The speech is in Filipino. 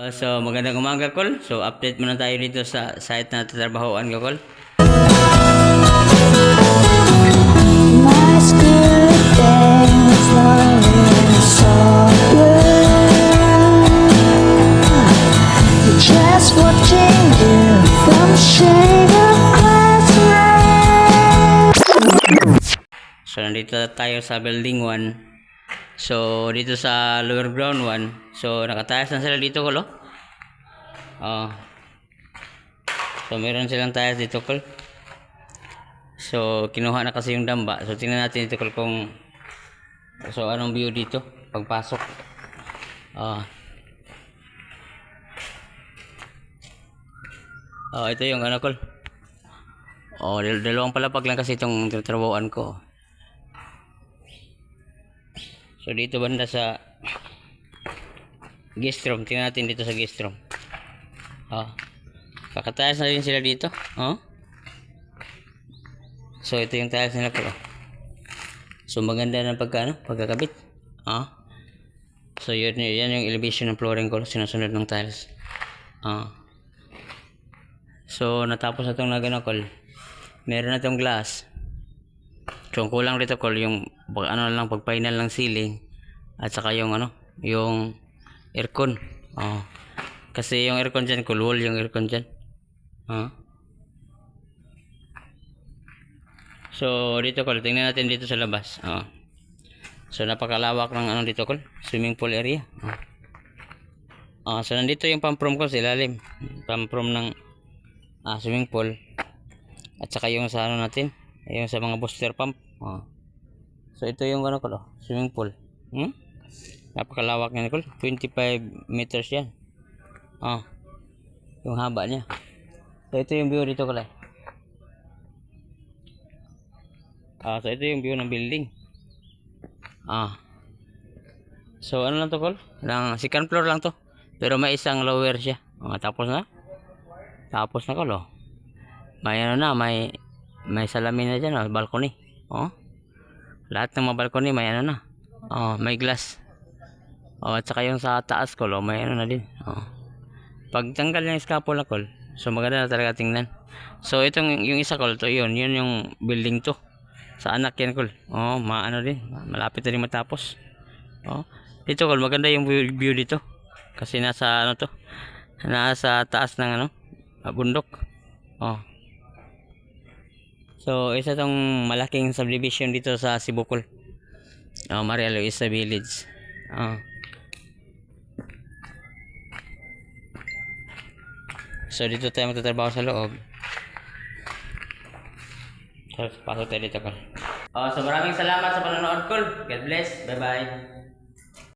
Uh, so, magandang umaga, Kol. So, update muna tayo dito sa site na tatrabahoan ko, Kol. Just So, nandito tayo sa building 1. So, dito sa lower ground 1. So, nakatayas na sila dito, Kol, oh. Oh. So, meron silang tayas dito, Kol. So, kinuha na kasi yung damba. So, tingnan natin dito, Kol, kung... So, anong view dito? Pagpasok. Ah. Oh, ito yung ano, Kol. Oh, dal- dalawang palapag lang kasi itong trabahoan ko. So dito banda sa guest. Tingnan natin dito sa guest. Oh. Kakatayas na rin sila dito. Oh. So ito yung tiles nila ko. So maganda ng pagka, ano, pagkakabit. Ah. So yun, yan yung elevation ng flooring ko. Sinusunod ng tiles. Ah. So natapos na itong nagano call. Meron na itong glass. So, ang kulang dito call yung ano lang pag final ng ceiling at saka yung ano, yung aircon. Oh. Kasi yung aircon diyan cool wall yung aircon diyan. Ah. So, dito call, tingnan natin dito sa labas. Oh. So, napakalawak ng ano dito call, swimming pool area. Oh. Ah, so nandito yung pamprom ko sa ilalim. Pamprom ng ah, swimming pool. At saka yung sa ano natin, yung sa mga booster pump. Oh. So ito yung ano ko, swimming pool. Hmm? Napakalawak niya ko. 25 meters yan. Oh. Yung haba niya. So ito yung view dito ko Ah, so ito yung view ng building. Ah. So ano lang to kol? Lang second floor lang to. Pero may isang lower siya. Oh, tapos na. Tapos na kol oh. May ano na, may may salamin na dyan, oh, balcony. Oh. Lahat ng mga balcony may ano na. Oh, may glass. Oh, at saka yung sa taas ko, oh, may ano na din. Oh. Pag tanggal yung scapula call, so maganda na talaga tingnan. So itong yung isa call to, yun, yun yung building to. Sa anak yan call. Oh, maano din, malapit na rin matapos. Oh. Dito call, maganda yung view, dito. Kasi nasa ano to, nasa taas ng ano, bundok. Oh. So, isa tong malaking subdivision dito sa Sibukol. Oh, Maria Luisa Village. Oh. So, dito tayo magtatrabaho sa loob. So, pasok tayo dito, Col. Oh, so maraming salamat sa panonood, Col. God bless. Bye-bye.